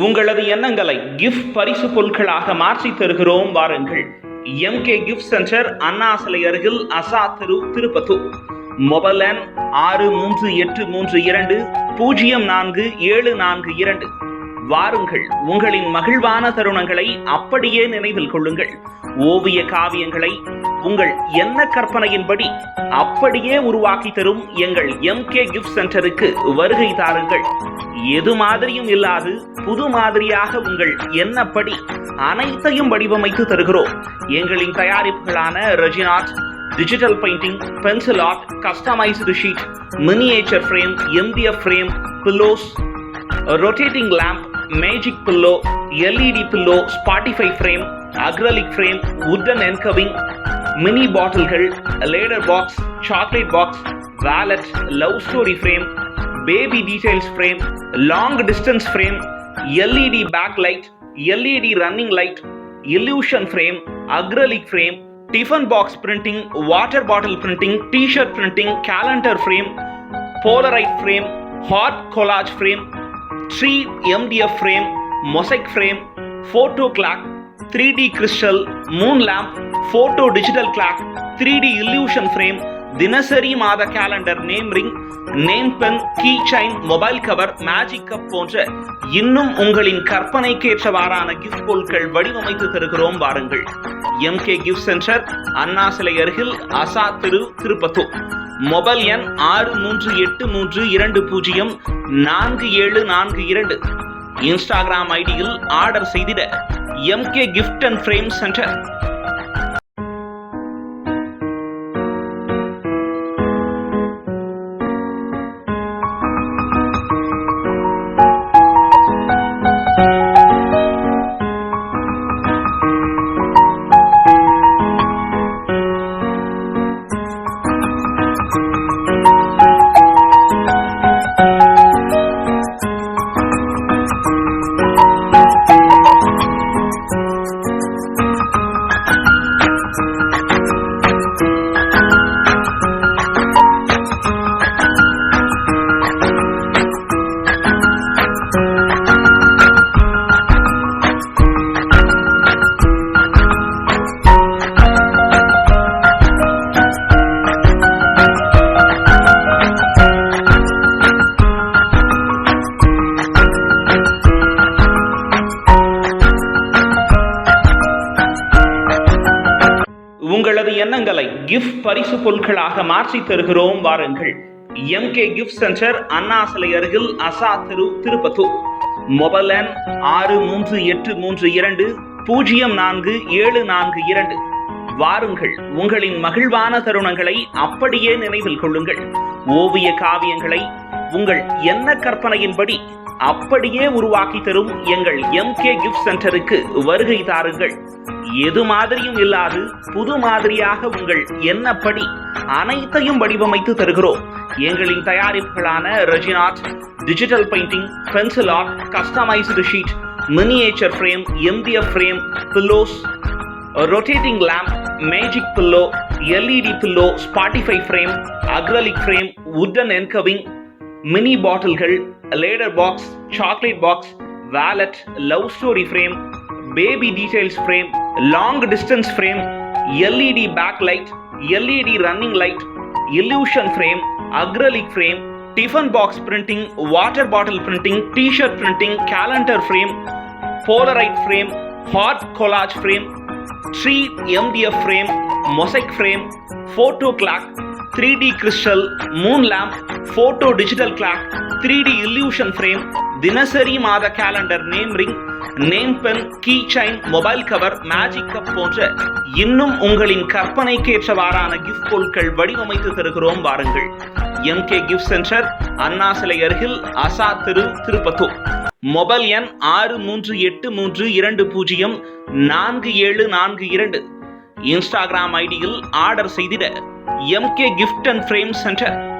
உங்களது எண்ணங்களை கிஃப்ட் பரிசு பொருட்களாக மாற்றி தருகிறோம் வாருங்கள். M K gift centre Anna சிலை அருகில் அசா தெரு திருப்பத்தூர். மொபைல் எண் ஆறு மூன்று எட்டு மூன்று இரண்டு பூஜ்ஜியம் நான்கு ஏழு நான்கு இரண்டு. வாருங்கள் உங்களின் மகிழ்வான தருணங்களை அப்படியே நினைவில் கொள்ளுங்கள். ஓவிய காவியங்களை உங்கள் எண்ண கற்பனையின்படி அப்படியே உருவாக்கி தரும் எங்கள் எம்கே கிஃப்ட் சென்டருக்கு வருகை தாருங்கள். எது மாதிரியும் இல்லாது புது மாதிரியாக உங்கள் எண்ணப்படி அனைத்தையும் வடிவமைத்து தருகிறோம். எங்களின் தயாரிப்புகளான resin art digital painting pencil art customised sheet miniature frame MDF frame pillows rotating lamp magic pillow LED pillow Spotify frame acrylic frame wooden engraving mini பாட்டில்கள் leather box chocolate box wallet love story frame baby details frame long distance frame LED back light LED running light illusion frame acrylic frame tiffin box printing water bottle printing T shirt printing calendar frame polaroid frame heart collage frame three MDF frame mosaic frame photo clock three D crystal moon lamp photo digital clock three D illusion frame தினசரி மாத calendar name ring name pen key chain mobile cover magic cup போன்ற இன்னும் உங்களின் கற்பனைக்கேற்றவாறான gift பொருட்கள் வடிவமைத்து தருகிறோம் வாருங்கள். எம்கே கிஃப்ட் சென்டர் அண்ணா சிலை அருகில் அசா திரு திருப்பத்தூர். மொபைல் எண் ஆறு மூன்று எட்டு மூன்று இரண்டு பூஜ்ஜியம் நான்கு ஏழு நான்கு இரண்டு. இன்ஸ்டாகிராம் ஐடியில் ஆர்டர் செய்திட MK gift and frame centre உங்களது எண்ணங்களை கிஃப்ட் பரிசு பொருட்களாக மாற்றி தருகிறோம் வாருங்கள். M K gift centre Anna சிலை அருகில் அசா தெரு திருப்பத்தூர். மொபைல் எண் ஆறு மூன்று எட்டு மூன்று இரண்டு பூஜ்ஜியம் நான்கு ஏழு நான்கு இரண்டு. வாருங்கள் உங்களின் மகிழ்வான தருணங்களை அப்படியே நினைவில் கொள்ளுங்கள். ஓவிய காவியங்களை உங்கள் எண்ண கற்பனையின்படி அப்படியே உருவாக்கி தரும் எங்கள் எம் கே கிஃப்ட் சென்டருக்கு வருகை தாருங்கள். எது மாதிரியும் இல்லாது புது மாதிரியாக உங்கள் எண்ணப்படி அனைத்தையும் வடிவமைத்து தருகிறோம். எங்களின் தயாரிப்புகளான resin art digital painting pencil art customised sheet miniature frame MDF frame pillows rotating lamp magic pillow LED pillow Spotify frame acrylic frame wooden engraving mini பாட்டில்கள் leather box chocolate box wallet love story frame baby details frame long distance frame LED back light LED running light illusion frame acrylic frame tiffin box printing water bottle printing T shirt printing calendar frame polaroid frame heart collage frame three MDF frame mosaic frame photo clock three D crystal moon lamp photo digital clock three D illusion frame தினசரி மாத calendar name ring name pen key chain mobile cover magic cup போன்ற இன்னும் உங்களின் கற்பனைக்கேற்றவாறான gift பொருட்கள் வடிவமைத்து தருகிறோம் வாருங்கள். எம்கே கிஃப்ட் சென்டர் அண்ணா சிலை அருகில் அசா திரு திருப்பத்தூர். மொபைல் எண் ஆறு மூன்று எட்டு மூன்று இரண்டு பூஜ்ஜியம் நான்கு ஏழு நான்கு இரண்டு. இன்ஸ்டாகிராம் ஐடியில் ஆர்டர் செய்திட M K gift and frame centre